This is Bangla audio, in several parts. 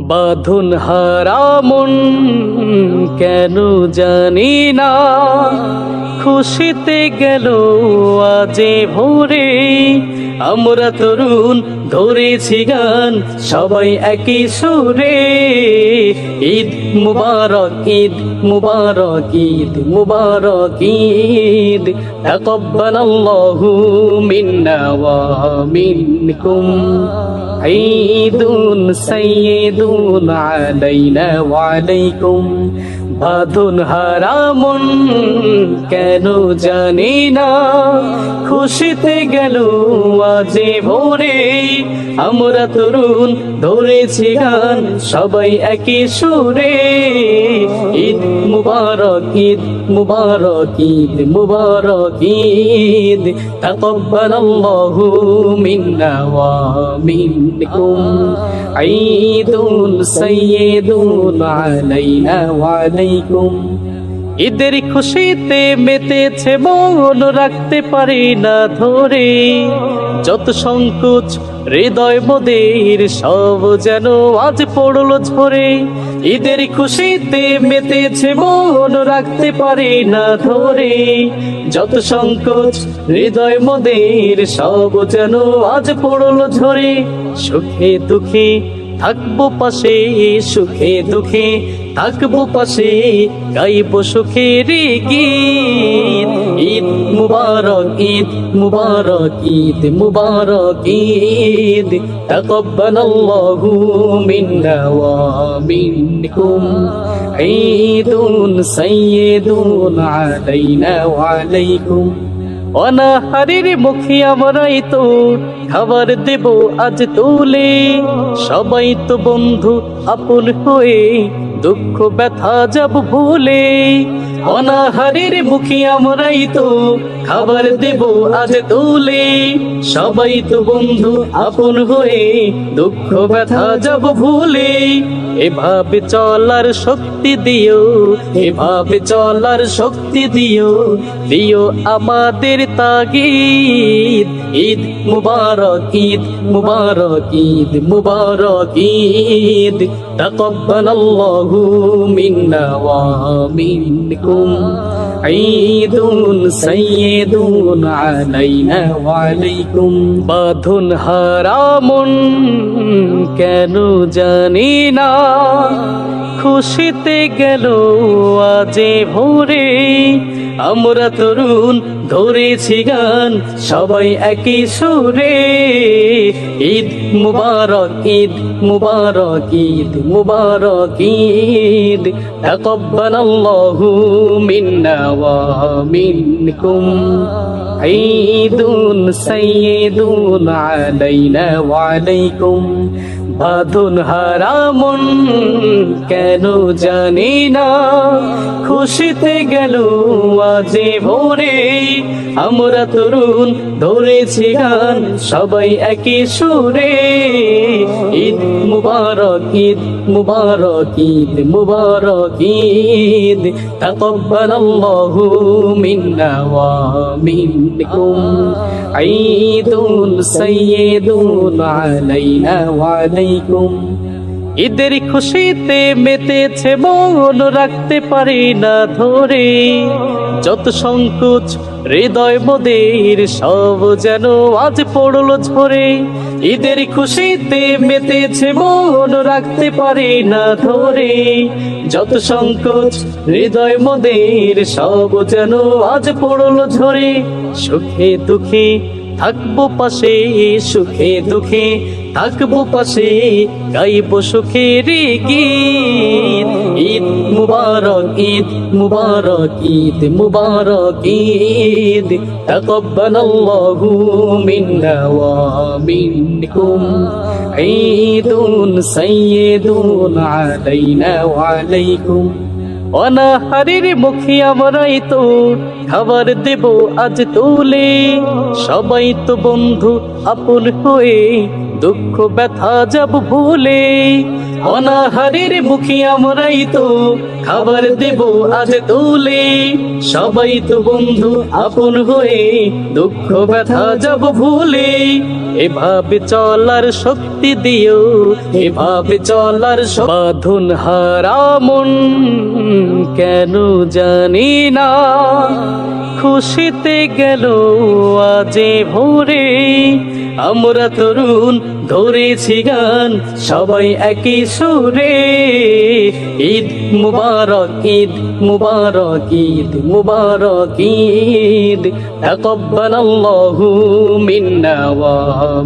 বাঁধন হারামন কেন জানি না। খুশিতে গেল আজে ভোরে, আমরা তরুণ ধরেছি গান, সবাই একই সুরে। ঈদ মুবারক ঈদ মুবারক ঈদ মুবারক, ঈদ। তাকাব্বালাল্লাহু মিন্না ওয়া মিনকুম। ঈদুন সৈয়দুন আলাইনা ওয়ালাইকুম বাঁধুন হারামুন কেন জানি না খুশিতে গেল আজে ভোরে আমরা তরুণ ধরেছি গান সবাই একই সুরে ঈদ মুবারক ঈদ মুবারক ঈদ মুবারক ঈদ তাকব্বালাল্লাহু মিন্না ওয়া মিন ঈদুন সাইয়্যিদুন আলাইনা ওয়া আলাইকুম ঈদের খুশিতে মেতেছে মন, রাখতে পারি না ধরে। যত সংকোচ, হৃদয় মোদের, সব যেন আজ পড়ল ঝরে। ঈদের খুশিতে মেতেছে মন, রাখতে পারি না ধরে। যত সংকোচ, হৃদয় মোদের, সব যেন আজ পড়ল ঝরে। সুখে দুঃখে থাকব পাশে, সুখে দুঃখে থাকব পাশে, গাইব সুখের গীত। ঈদ মুবারক ঈদ মুবারক ঈদ মুবারক, ঈদ। তাকাব্বালাল্লাহু মিন্না ওয়া মিনকুম। ঈদুন সাইয়্যিদুন আলাইনা ওয়া আলাইকুম। অনাহারের মুখে আমরাই তো খাবার দেব আজ তুলে। সবাই তো বন্ধু আপন হয়ে দুঃখ ব্যথা যাব ভুলে। অনাহারের মুখে আমরাই তো খাবার দেব আজ তুলে। সবাই তো বন্ধু, আপন হয়ে দুঃখ ব্যথা যাব ভুলে। এভাবে চলার শক্তি দিও, এভাবে চলার শক্তি দিও দিও আমাদের তাগিদ। ঈদ মুবারক ঈদ মুবারক ঈদ মুবারক, ঈদ। তাকাব্বালাল্লাহু মিন্না ওয়া মিনকুম ঈদুন সাইয়্যিদুন আলাইনা ওয়া আলাইকুম বাঁধন হারামন কেন জানি না খুশিতে গেল আজে ভোরে আমরা তরুণ ধরেছি গান সবাই একই সুরে ঈদ মুবারক ঈদ মুবারক ঈদ মুবারক ঈদ তাকাব্বালাল্লাহু মিন্না ওয়া মিনকুম ঈদুন সাইয়্যিদুন আলাইনা ওয়া আলাইকুম বাঁধন হারামন, কেন জানি না। খুশিতে গেল আজে ভোরে, আমরা তরুণ ধরেছি গান, সবাই একই সুরে। ঈদ মুবারক ঈদ মুবারক ঈদ মুবারক, ঈদ। তাকাব্বালাল্লাহু মিন্না ওয়া মিনকুম। ঈদুন সাইয়্যিদুন আলাইনা ওয়া আলাইকুম ঈদের খুশিতে মেতেছে মন, রাখতে পারি না ধরে। যত সংকোচ, হৃদয় মোদের, সব যেন আজ পড়ল ঝরে। ঈদের খুশিতে মেতেছে মন, রাখতে পারি না ধরে। যত সংকোচ, হৃদয় মোদের, সব যেন আজ পড়ল ঝরে। সুখে দুঃখে থাকব পাশে সুখে দুঃখে, থাকব পাশে গাইব সুখের গীত। ঈদ মুবারক ঈদ মুবারক ঈদ মুবারক, ঈদ। তাকাব্বালাল্লাহু মিন্না ওয়া মিনকুম। ঈদুন সাইয়্যিদুন আলাইনা ওয়া আলাইকুম। অনাহারের মুখে আমরাই তো খাবার দেব আজ তুলে। সবাই তো বন্ধু আপন হয়ে দুঃখ ব্যথা যাব ভুলে। অনাহারের মুখে আমরাই তো খাবার দেব আজ তুলে। সবাই তো বন্ধু আপন হয়ে দুঃখ ব্যথা যাব ভুলে। এভাবে চলার শক্তি দিও, এভাবে চলার বাঁধন হারামন কেন জানি না। খুশিতে গেল আজে ভোরে। আমরা তরুণ ধরেছি গান সবাই একই সুরে ঈদ মুবারক ঈদ মুবারক ঈদ মুবারক ঈদ তাকাব্বালাল্লাহু মিন্না ওয়া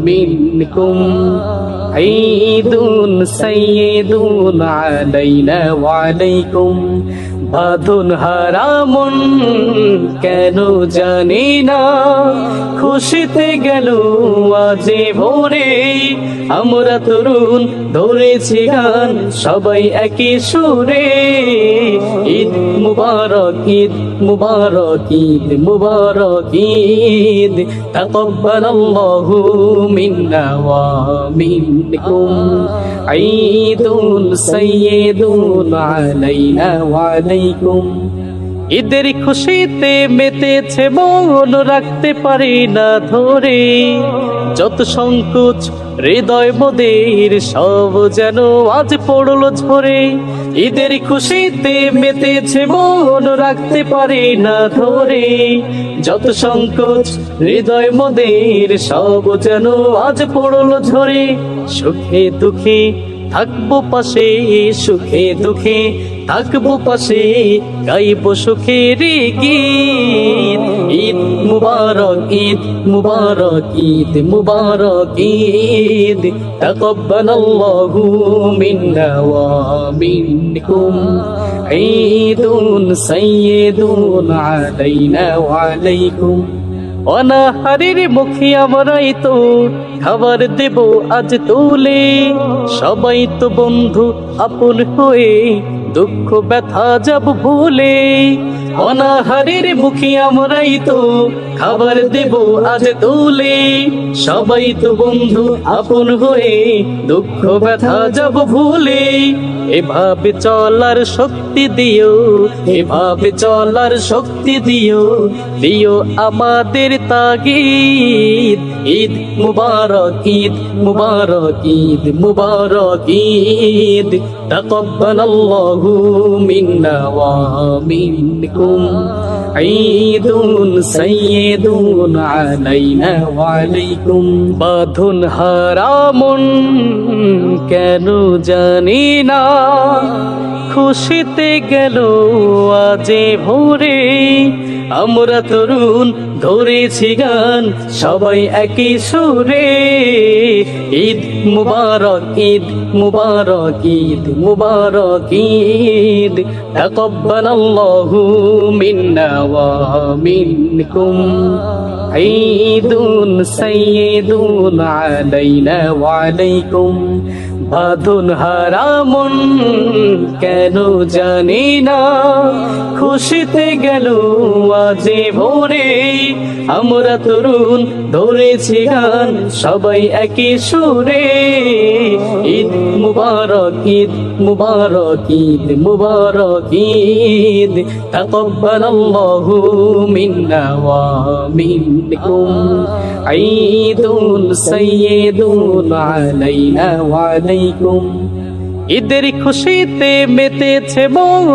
মিনকুম عيد سيد علينا وعليكم বাঁধন হারামন, কেন জানি না। খুশিতে গেল আজে ভোরে, আমরা তরুণ ধরেছি গান, সবাই একই সুরে। ঈদ মুবারক ঈদ মুবারক ঈদ মুবারক, ঈদ। মিন্না ওয়া মিনকুম। ঈদুল সাইয়্যিদুল আলাইনা ওয়া ঈদের খুশিতে মেতেছে মন, রাখতে পারি না ধরে। যত সংকোচ, হৃদয় মোদের, সব যেন আজ পড়ল ঝরে। ঈদের খুশিতে মেতেছে মন, রাখতে পারি না ধরে। যত সংকোচ, হৃদয় মোদের, সব যেন আজ পড়ল ঝরে। সুখে দুঃখে থাকব পাশে, সুখে দুঃখে থাকব পাশে, গাইব সুখের গীত। ঈদ মুবারক ঈদ মুবারক ঈদ মুবারক, ঈদ। তাকাব্বালাল্লাহু মিন্না ওয়া মিনকুম। ঈদুন সাইয়্যিদুন আলাইনা ওয়া আলাইকুম। অনাহারের মুখে আমরাই তো খাবার দেব আজ তুলে। সবাই তো বন্ধু আপন হয়ে দুঃখ ব্যথা যাব ভুলে অনাহারের মুখে আমরাই তো খাবার দেব আজ তুলে। সবাই তো বন্ধু আপন হয়ে দুঃখ ব্যথা যাব ভুলে। এভাবে চলার শক্তি দিও, এভাবে চলার শক্তি দিও দিও আমাদের তাগিদ। ঈদ মুবারক ঈদ মুবারক ঈদ মুবারক, ঈদ। তাকাব্বালাল্লাহু মিন্না ওয়া মিনকুম। ঈদুন সাইয়্যিদুন আলাইনা ওয়া আলাইকুম বাঁধন হারামন কেন জানি না। খুশিতে গেল আজে ভোরে। আমরা তরুণ, ধরেছি গান, সবাই একই সুরে। ঈদ মুবারক ঈদ মুবারক ঈদ মুবারক, ঈদ। তাকাব্বালাল্লাহু মিন্না ওয়া মিনকুম। ঈদুন সাইয়্যিদুন আলাইনা ওয়া আলাইকুম। বাঁধন হারামন কেন জানি না। খুশিতে গেল আজে ভোরে, আমরা তরুণ ধরেছি গান, সবাই একই সুরে। ঈদ মুবারক ঈদ মুবারক ঈদ মুবারক, ঈদ। তাকাব্বালাল্লাহু মিন্না ওয়া মিনকুম। ঈদুল সাইয়্যিদুন আলাইনা ওয়া আলাইকুম ঈদের খুশিতে মেতেছে মন।